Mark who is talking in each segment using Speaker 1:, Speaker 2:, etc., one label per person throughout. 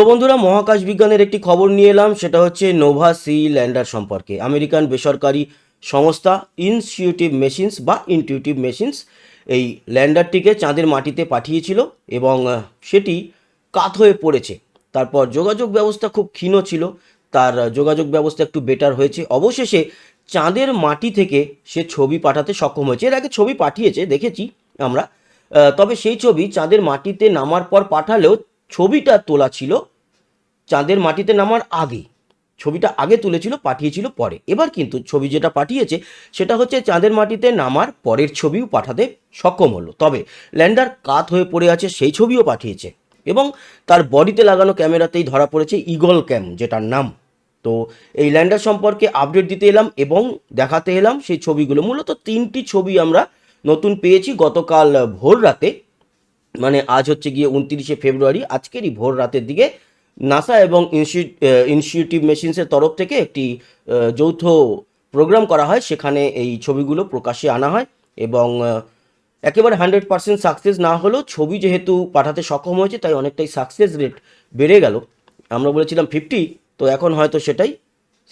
Speaker 1: তো বন্ধুরা, মহাকাশ বিজ্ঞানের একটি খবর নিয়ে এলাম, সেটা হচ্ছে নোভা সি ল্যান্ডার সম্পর্কে। আমেরিকান বেসরকারি সংস্থা ইনস্টিটিউটিভ মেশিনস বা ইনটিউটিভ মেশিনস এই ল্যান্ডারটিকে চাঁদের মাটিতে পাঠিয়েছিল এবং সেটি কাত হয়ে পড়েছে। তারপর যোগাযোগ ব্যবস্থা খুব ক্ষীণ ছিল, তার যোগাযোগ ব্যবস্থা একটু বেটার হয়েছে। অবশেষে চাঁদের মাটি থেকে সে ছবি পাঠাতে সক্ষম হয়েছে। এর আগে ছবি পাঠিয়েছে, দেখেছি আমরা তবে সেই ছবি চাঁদের মাটিতে নামার পর পাঠালেও ছবিটা তোলা ছিল চাঁদের মাটিতে নামার আগে। ছবিটা আগে তুলেছিল, পাঠিয়েছিল পরে। এবার কিন্তু ছবি যেটা পাঠিয়েছে, সেটা হচ্ছে চাঁদের মাটিতে নামার পরের ছবিও পাঠাতে সক্ষম হলো। তবে ল্যান্ডার কাত হয়ে পড়ে আছে, সেই ছবিও পাঠিয়েছে। এবং তার বডিতে লাগানো ক্যামেরাতেই ধরা পড়েছে ইগল ক্যাম, যেটার নাম। তো এই ল্যান্ডার সম্পর্কে আপডেট দিতে এলাম এবং দেখাতে এলাম সেই ছবিগুলো। মূলত তিনটি ছবি আমরা নতুন পেয়েছি। গতকাল ভোর রাতে মানে আজ হচ্ছে গিয়ে উনত্রিশে ফেব্রুয়ারি, আজকেরই ভোর রাতের দিকে নাসা এবং ইনস্টিটিউটিভ মেশিনসের তরফ থেকে একটি যৌথ প্রোগ্রাম করা হয়। সেখানে এই ছবিগুলো প্রকাশ্যে আনা হয় এবং একেবারে হান্ড্রেড পার্সেন্ট সাকসেস না হলেও ছবি যেহেতু পাঠাতে সক্ষম হয়েছে, তাই অনেকটাই সাকসেস রেট বেড়ে গেল। আমরা বলেছিলাম ফিফটি, তো এখন হয়তো সেটাই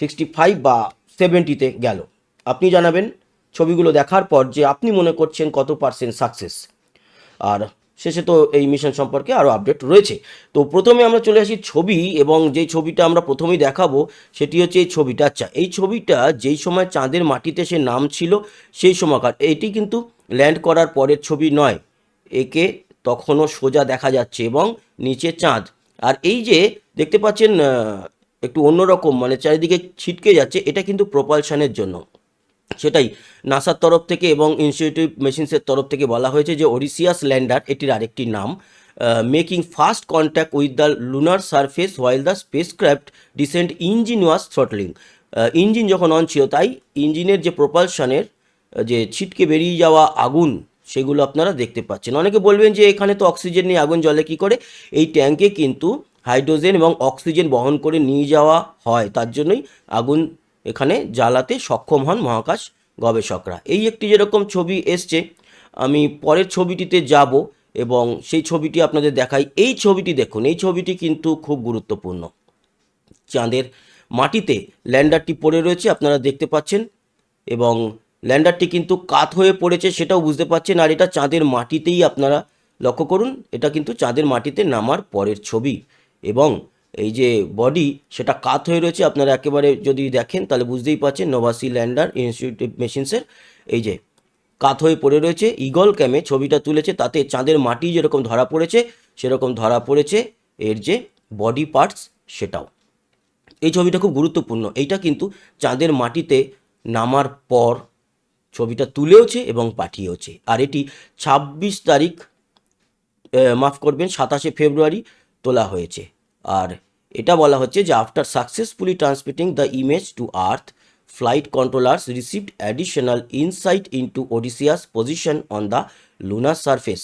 Speaker 1: সিক্সটি ফাইভ বা সেভেন্টিতে গেল। আপনি জানাবেন ছবিগুলো দেখার পর যে আপনি মনে করছেন কত পার্সেন্ট সাকসেস। আর শেষে তো এই মিশন সম্পর্কে আরও আপডেট রয়েছে। তো প্রথমে আমরা চলে আসি ছবি এবং যেই ছবিটা আমরা প্রথমেই দেখাবো সেটি হচ্ছে এই ছবিটা। আচ্ছা এই ছবিটা যেই সময় চাঁদের মাটিতে সে নাম ছিল সেই সময়কার, এটি কিন্তু ল্যান্ড করার পরের ছবি নয়। একে তখনও সোজা দেখা যাচ্ছে এবং নিচে চাঁদ। আর এই যে দেখতে পাচ্ছেন একটু অন্যরকম মানে চারিদিকে ছিটকে যাচ্ছে, এটা কিন্তু প্রপালশানের জন্য। সেটাই নাসার তরফ থেকে এবং ইনস্টিটিউট মেশিনসের তরফ থেকে বলা হয়েছে যে ওরিসিয়াস ল্যান্ডার এটির আরেকটি নাম making first contact with the lunar surface while the space spacecraft descent engine was throttling engine যখন অন ছিল, তাই ইঞ্জিনের যে প্রপালশনের যে ছিটকে বেরিয়ে যাওয়া আগুন, সেগুলো আপনারা দেখতে পাচ্ছেন। অনেকে বলবেন যে এখানে তো অক্সিজেন নেই, আগুন জ্বলে কী করে? এই ট্যাঙ্কে কিন্তু হাইড্রোজেন এবং অক্সিজেন বহন করে নিয়ে যাওয়া হয়, তার জন্যই আগুন এখানে জ্বালাতে সক্ষম হন মহাকাশ গবেষকরা। এই একটি যেরকম ছবি এসছে, আমি পরের ছবিটিতে যাব এবং সেই ছবিটি আপনাদের দেখাই। এই ছবিটি দেখুন, এই ছবিটি কিন্তু খুব গুরুত্বপূর্ণ। চাঁদের মাটিতে ল্যান্ডারটি পড়ে রয়েছে, আপনারা দেখতে পাচ্ছেন, এবং ল্যান্ডারটি কিন্তু কাত হয়ে পড়েছে সেটাও বুঝতে পাচ্ছেন, আর এটা চাঁদের মাটিতেই আপনারা লক্ষ্য করুন, এটা কিন্তু চাঁদের মাটিতে নামার পরের ছবি। এবং এই যে বডি সেটা কাত হয়ে রয়েছে। আপনারা একেবারে যদি দেখেন, তাহলে বুঝতেই পারছেন নোভাসি ল্যান্ডার ইনস্টিটিউট মেশিনসের এই যে কাত হয়ে পড়ে রয়েছে। ইগল ক্যামে ছবিটা তুলেছে, তাতে চাঁদের মাটি যেরকম ধরা পড়েছে, সেরকম ধরা পড়েছে এর যে বডি পার্টস সেটাও। এই ছবিটা খুব গুরুত্বপূর্ণ। এইটা কিন্তু চাঁদের মাটিতে নামার পর ছবিটা তুলেওছে এবং পাঠিয়েওছে। আর এটি ছাব্বিশ তারিখ মাফ করবেন, সাতাশে ফেব্রুয়ারি তোলা হয়েছে। আর এটা বলা হচ্ছে যে after successfully transmitting the image to Earth flight controllers received additional insight into Odysseus position on the lunar surface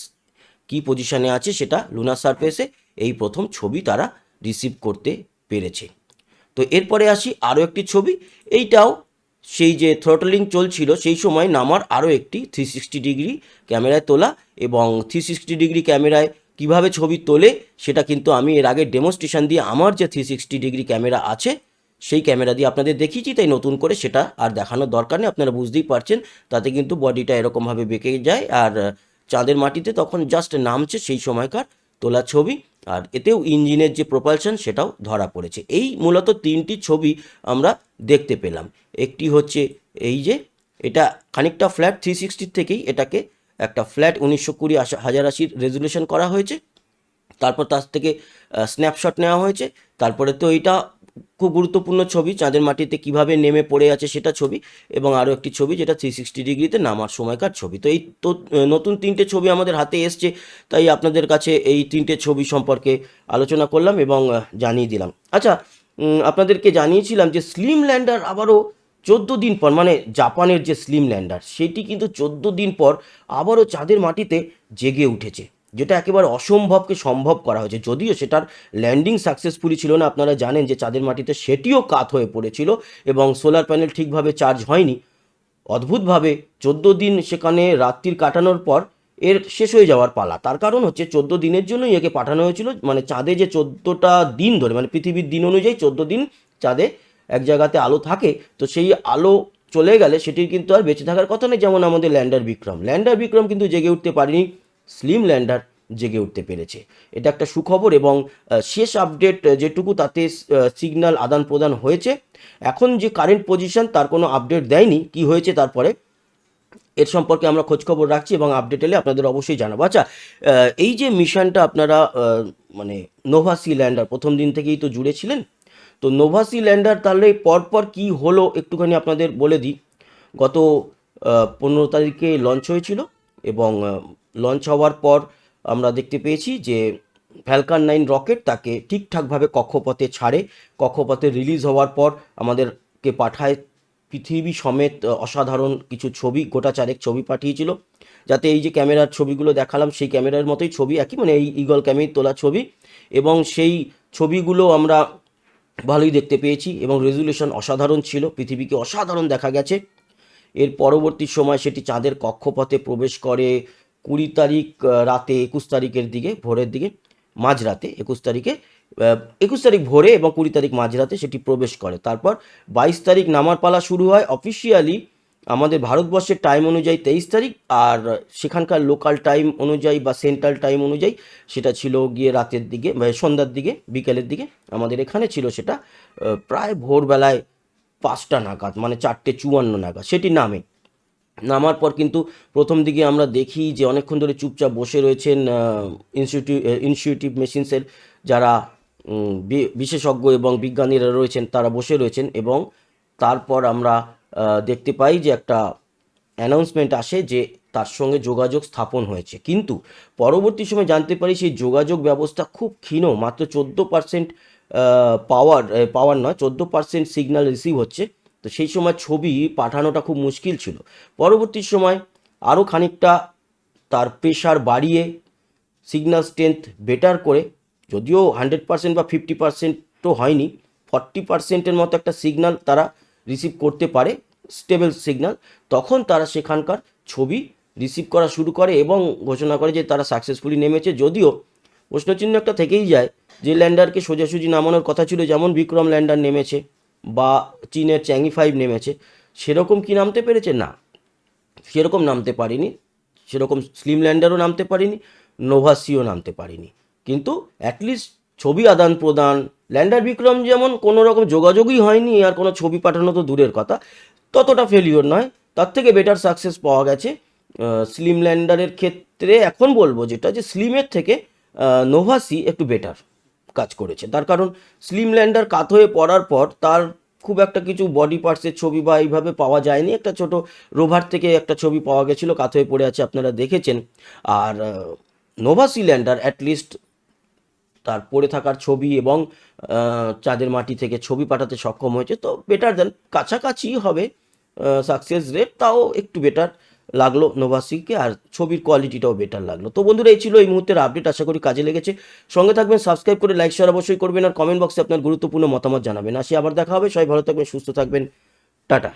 Speaker 1: কি পজিশনে আছে সেটা? লুনার সারফেসে এই প্রথম ছবি তারা রিসিভ করতে পেরেছে। তো এরপরে আসি আরও একটি ছবি। এইটাও সেই যে থ্রটলিং চলছিল, সেই সময় নামার আরও একটি থ্রি সিক্সটি ডিগ্রি ক্যামেরায় তোলা এবং থ্রি সিক্সটি ডিগ্রি ক্যামেরায় কীভাবে ছবি তোলে সেটা কিন্তু আমি এর আগে ডেমনস্ট্রেশন দিয়ে আমার যে থ্রি সিক্সটি ডিগ্রি ক্যামেরা আছে, সেই ক্যামেরা দিয়ে আপনাদের দেখিয়েছি, তাই নতুন করে সেটা আর দেখানোর দরকার নেই। আপনারা বুঝতেই পারছেন, তাতে কিন্তু বডিটা এরকমভাবে বেঁকে যায় আর চাঁদের মাটিতে তখন জাস্ট নামছে সেই সময়কার তোলা ছবি আর এতেও ইঞ্জিনের যে প্রপালশন সেটাও ধরা পড়েছে। এই মূলত তিনটি ছবি আমরা দেখতে পেলাম। একটি হচ্ছে এই যে, এটা খানিকটা ফ্ল্যাট থ্রি সিক্সটির থেকেই এটাকে একটা ফ্ল্যাট উনিশশো কুড়ি হাজার আশির রেজুলেশন করা হয়েছে। তারপর তার থেকে স্ন্যাপশট নেওয়া হয়েছে। তারপরে তো এইটা খুব গুরুত্বপূর্ণ ছবি, চাঁদের মাটিতে কীভাবে নেমে পড়ে আছে সেটা ছবি এবং আরও একটি ছবি যেটা থ্রি সিক্সটি ডিগ্রিতে নামার সময়কার ছবি। তো এই তো নতুন তিনটে ছবি আমাদের হাতে এসছে, তাই আপনাদের কাছে এই তিনটে ছবি সম্পর্কে আলোচনা করলাম এবং জানিয়ে দিলাম। আচ্ছা আপনাদেরকে জানিয়েছিলাম যে স্লিম ল্যান্ডার আবারও চোদ্দ দিন পর মানে জাপানের যে স্লিম ল্যান্ডার সেটি কিন্তু চোদ্দ দিন পর আবারও চাঁদের মাটিতে জেগে উঠেছে, যেটা একেবারে অসম্ভবকে সম্ভব করা হয়েছে। যদিও সেটার ল্যান্ডিং সাকসেসফুলি ছিল না, আপনারা জানেন যে চাঁদের মাটিতে সেটিও কাত হয়ে পড়েছিল এবং সোলার প্যানেল ঠিকভাবে চার্জ হয়নি। অদ্ভুতভাবে চোদ্দ দিন সেখানে রাত্রির কাটানোর পর এর শেষ হয়ে যাওয়ার পালা। তার কারণ হচ্ছে চোদ্দ দিনের জন্যই একে পাঠানো হয়েছিল মানে চাঁদে যে চোদ্দোটা দিন ধরে মানে পৃথিবীর দিন অনুযায়ী চোদ্দ দিন চাঁদে এক জায়গাতে আলো থাকে, তো সেই আলো চলে গেলে সেটির কিন্তু আর বেঁচে থাকার কথা নেই, যেমন আমাদের ল্যান্ডার বিক্রম। ল্যান্ডার বিক্রম কিন্তু জেগে উঠতে পারেনি, স্লিম ল্যান্ডার জেগে উঠতে পেরেছে। এটা একটা সুখবর এবং শেষ আপডেট যেটুকু তাতে সিগন্যাল আদান প্রদান হয়েছে। এখন যে কারেন্ট পজিশন তার কোনো আপডেট দেয়নি, কি হয়েছে তারপরে এর সম্পর্কে আমরা খোঁজখবর রাখছি এবং আপডেট এলে আপনাদের অবশ্যই জানাব। আচ্ছা এই যে মিশনটা আপনারা মানে নোভা সি ল্যান্ডার প্রথম দিন থেকেই তো জুড়ে ছিলেন তো নোভাসি ল্যান্ডার তাহলে পরপর কি হলো একটুখানি আপনাদের বলে দিই। গত পনেরো তারিখে লঞ্চ হয়েছিল এবং লঞ্চ হওয়ার পর আমরা দেখতে পেয়েছি যে ফ্যালকান নাইন রকেট তাকে ঠিকঠাকভাবে কক্ষপথে ছাড়ে। কক্ষপথে রিলিজ হওয়ার পর আমাদেরকে পাঠায় পৃথিবী সমেত অসাধারণ কিছু ছবি, গোটা চারেক ছবি পাঠিয়েছিল। যাতে এই যে ক্যামেরার ছবিগুলো দেখালাম, সেই ক্যামেরার মতোই ছবি, একই মানে এই ইগল ক্যামের তোলা ছবি। এবং সেই ছবিগুলো আমরা ভালোই দেখতে পেয়েছি এবং রেজুলেশন অসাধারণ ছিল, পৃথিবীকে অসাধারণ দেখা গেছে। এর পরবর্তী সময় সেটি চাঁদের কক্ষপথে প্রবেশ করে কুড়ি তারিখ রাতে একুশ তারিখের দিকে, ভোরের দিকে, মাঝরাতে একুশ তারিখে একুশ তারিখ ভোরে এবং কুড়ি তারিখ মাঝরাতে সেটি প্রবেশ করে। তারপর বাইশ তারিখ নামার পালা শুরু হয়। অফিসিয়ালি আমাদের ভারতবর্ষের টাইম অনুযায়ী তেইশ তারিখ আর সেখানকার লোকাল টাইম অনুযায়ী বা সেন্ট্রাল টাইম অনুযায়ী সেটা ছিল গিয়ে রাতের দিকে বা সন্ধ্যার দিকে, বিকেলের দিকে আমাদের এখানে ছিল সেটা প্রায় ভোরবেলায় পাঁচটা নাগাদ মানে চারটে চুয়ান্ন নাগাদ, সেটি নামে। নামার পর কিন্তু প্রথম দিকে আমরা দেখি যে অনেকক্ষণ ধরে চুপচাপ বসে রয়েছেন ইনস্টিটিউ ইনস্টিটিউটিভ মেশিনসের যারা বিশেষজ্ঞ এবং বিজ্ঞানীরা রয়েছেন, তারা বসে রয়েছেন এবং তারপর আমরা দেখতে পাই যে একটা অ্যানাউন্সমেন্ট আসে যে তার সঙ্গে যোগাযোগ স্থাপন হয়েছে। কিন্তু পরবর্তী সময় জানতে পারি সেই যোগাযোগ ব্যবস্থা খুব ক্ষীণ, মাত্র চোদ্দ পার্সেন্ট পাওয়ার পাওয়ার নয়, চোদ্দ পার্সেন্ট সিগন্যাল রিসিভ হচ্ছে। তো সেই সময় ছবি পাঠানোটা খুব মুশকিল ছিল। পরবর্তী সময় আরও খানিকটা তার প্রেশার বাড়িয়ে সিগন্যাল স্ট্রেংথ বেটার করে, যদিও হান্ড্রেড পার্সেন্ট বা ফিফটি পার্সেন্টও হয়নি ফর্টি পার্সেন্টের মতো একটা সিগন্যাল তারা রিসিভ করতে পারে স্টেবল সিগন্যাল তখন তারা সেখানকার ছবি রিসিভ করা শুরু করে এবং ঘোষণা করে যে তারা সাকসেসফুলি নেমেছে। যদিও প্রশ্নচিহ্ন একটা থেকেই যায় যে ল্যান্ডারকে সোজাসুজি নামানোর কথা ছিল, যেমন বিক্রম ল্যান্ডার নেমেছে বা চীনের চ্যাংই ফাইভ নেমেছে, সেরকম কি নামতে পেরেছে? না, সেরকম নামতে পারিনি। সেরকম স্লিম ল্যান্ডারও নামতে পারিনি নোভাসিও নামতে পারিনি। কিন্তু অ্যাটলিস্ট ছবি আদান প্রদান, ল্যান্ডার বিক্রম যেমন কোনো রকম যোগাযোগই হয়নি, আর কোনো ছবি পাঠানো তো দূরের কথা, ততটা ফেলিওর নয়। তার থেকে বেটার সাকসেস পাওয়া গেছে স্লিম ল্যান্ডারের ক্ষেত্রে এখন বলব যেটা, যে স্লিমের থেকে নোভাসি একটু বেটার কাজ করেছে। তার কারণ স্লিম ল্যান্ডার কাত হয়ে পড়ার পর তার খুব একটা কিছু বডি পার্টসের ছবি বা এইভাবে পাওয়া যায়নি। একটা ছোট রোভার থেকে একটা ছবি পাওয়া গেছিল, কাত হয়ে পড়ে আছে, আপনারা দেখেছেন। আর নোভাসি ল্যান্ডার অ্যাটলিস্ট তার পড়ে থাকার ছবি এবং চাঁদের মাটি থেকে ছবি পাঠাতে সক্ষম হয়েছে। তো বেটার দেন কাছাকাছি হবে সাকসেস রেট তাও একটু বেটার লাগল নোভাসিকে আর ছবির কোয়ালিটিটাও বেটার লাগল। তো বন্ধুরা, এই ছিল এই মুহূর্তের আপডেট আশা করি কাজে লেগেছে। সঙ্গে থাকবেন সাবস্ক্রাইব করে লাইক শেয়ার অবশ্যই করবেন আর কমেন্ট বক্সে আপনার গুরুত্বপূর্ণ মতামত জানাবেন। আসি আবার দেখা হবে, সবাই ভালো থাকবেন, সুস্থ থাকবেন। টাটা।